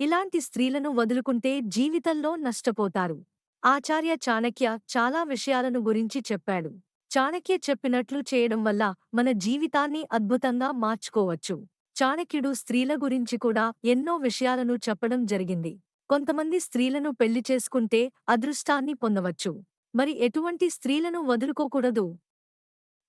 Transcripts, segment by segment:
ఇలాంటి స్త్రీలను వదులుకుంటే జీవితంలో నష్టపోతారు. ఆచార్య చాణక్య చాలా విషయాలను గురించి చెప్పాడు. చాణక్య చెప్పినట్లు చేయడం వల్ల మన జీవితాన్ని అద్భుతంగా మార్చుకోవచ్చు. చాణక్యుడు స్త్రీల గురించి కూడా ఎన్నో విషయాలను చెప్పడం జరిగింది. కొంతమంది స్త్రీలను పెళ్ళి చేసుకుంటే అదృష్టాన్ని పొందవచ్చు. మరి ఎటువంటి స్త్రీలను వదులుకోకూడదు?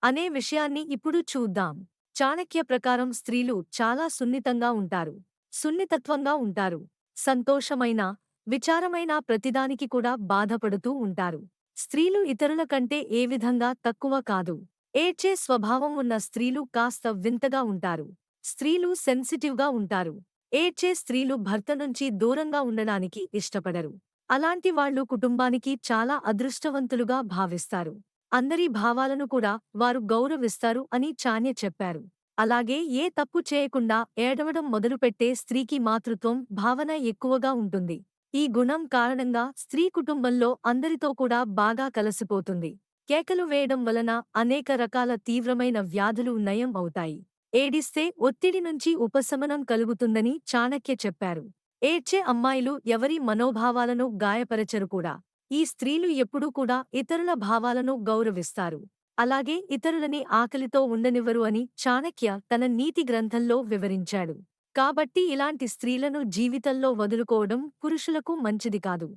అనే విషయాన్ని ఇప్పుడు చూద్దాం. చాణక్య ప్రకారం స్త్రీలు చాలా సున్నితంగా ఉంటారు. సున్నితత్వంగా ఉంటారు. సంతోషమైన విచారమైన ప్రతిదానికి కూడా బాధపడుతూ ఉంటారు. స్త్రీలు ఇతరుల కంటే ఏ విధంగా తక్కువ కాదు. ఏడ్చే స్వభావం ఉన్న స్త్రీలు కాస్త వింతగా ఉంటారు. స్త్రీలు సెన్సిటివ్గా ఉంటారు. ఏడ్చే స్త్రీలు భర్త నుంచి దూరంగా ఉండడానికి ఇష్టపడరు. అలాంటి వాళ్ళు కుటుంబానికి చాలా అదృష్టవంతులుగా భావిస్తారు. అందరి భావాలను కూడా వారు గౌరవిస్తారు అని చాన్య చెప్పారు. అలాగే ఏ తప్పు చేయకుండా ఏడవడం మొదలుపెట్టే స్త్రీకి మాతృత్వం భావన ఎక్కువగా ఉంటుంది. ఈ గుణం కారణంగా స్త్రీ కుటుంబంలో అందరితో కూడా బాగా కలసిపోతుంది. కేకలు వేయడం వలన అనేక రకాల తీవ్రమైన వ్యాధులు నయం అవుతాయి. ఏడిస్తే ఒత్తిడి నుంచి ఉపశమనం కలుగుతుందని చాణక్య చెప్పారు. ఏడ్చే అమ్మాయిలు ఎవరి మనోభావాలను గాయపరచరు కూడా. ఈ స్త్రీలు ఎప్పుడూ కూడా ఇతరుల భావాలను గౌరవిస్తారు. అలాగే ఇతరులని ఆకలితో ఉండనివ్వరు అని చాణక్య తన నీతి గ్రంథంలో వివరించాడు. కాబట్టి ఇలాంటి స్త్రీలను జీవితంలో వదులుకోవడం పురుషులకు మంచిది కాదు.